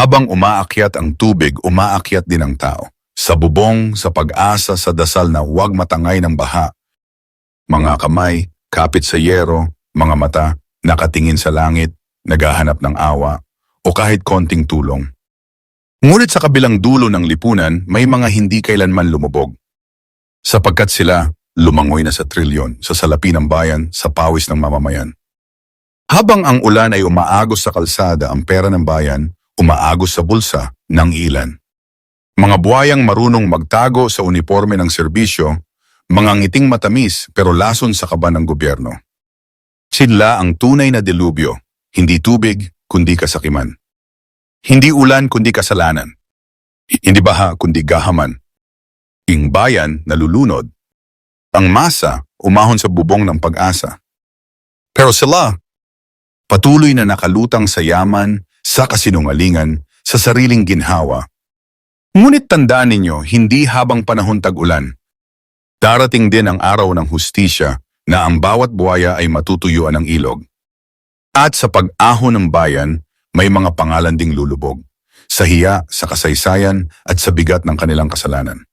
Habang umaakyat ang tubig, umaakyat din ang tao. Sa bubong, sa pag-asa, sa dasal na huwag matangay ng baha. Mga kamay, kapit sa yero, mga mata, nakatingin sa langit, naghahanap ng awa, o kahit konting tulong. Ngunit sa kabilang dulo ng lipunan, may mga hindi kailanman lumubog. Sapagkat sila, lumangoy na sa trilyon, sa salapi ng bayan, sa pawis ng mamamayan. Habang ang ulan ay umaagos sa kalsada, ang pera ng bayan, umaagos sa bulsa ng ilan. Mga buhayang marunong magtago sa uniforme ng serbisyo, mga ngiting matamis pero lason sa kaba ng gobyerno. Sila ang tunay na delubyo, hindi tubig kundi kasakiman. Hindi ulan kundi kasalanan. Hindi baha kundi gahaman. Ing bayan nalulunod. Ang masa umahon sa bubong ng pag-asa. Pero sila, patuloy na nakalutang sa yaman, sa kasinungalingan, sa sariling ginhawa. Ngunit tandaan ninyo, hindi habang panahon tag-ulan. Darating din ang araw ng hustisya na ang bawat buhaya ay matutuyuan ng ilog. At sa pag-ahon ng bayan, may mga pangalan ding lulubog. Sa hiya, sa kasaysayan, at sa bigat ng kanilang kasalanan.